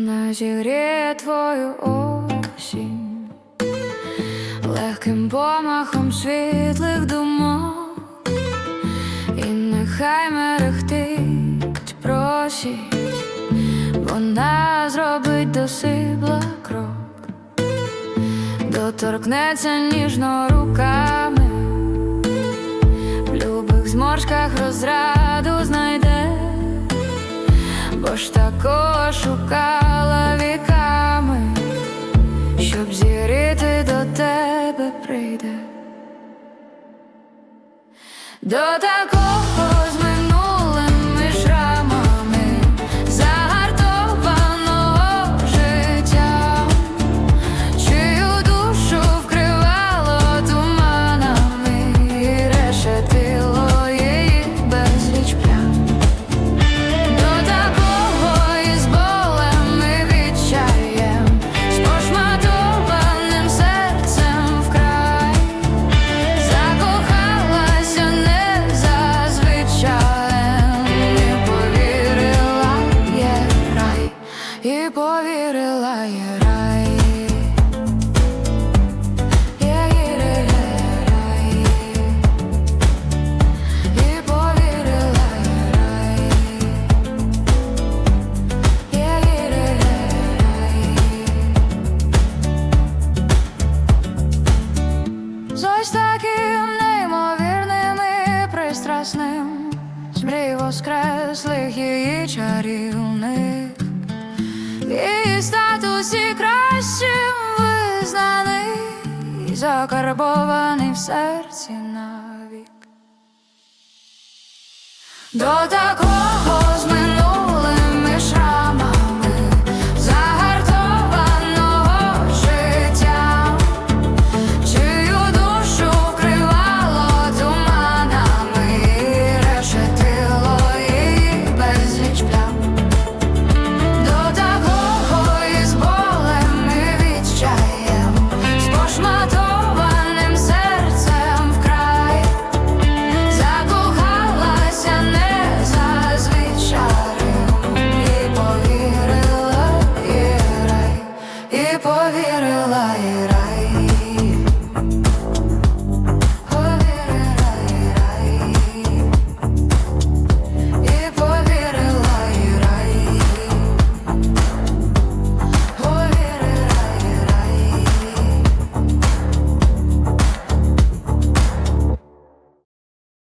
Вона зігріє твою осінь легким помахом світлих думок, і нехай мерехтить просить, вона зробить до сибла крок, доторкнеться ніжно руками, в любих зморшках розраду знайде бо ж такого шукала віками, щоб зірити до тебе прийде. До такого повірила є рай. Є-є-є-є-рай. І повірила є рай. З ось таким неймовірним і пристрасним з мрій воскреслих її чарівних І кращим визнаний і закарбований в серці навік. До такого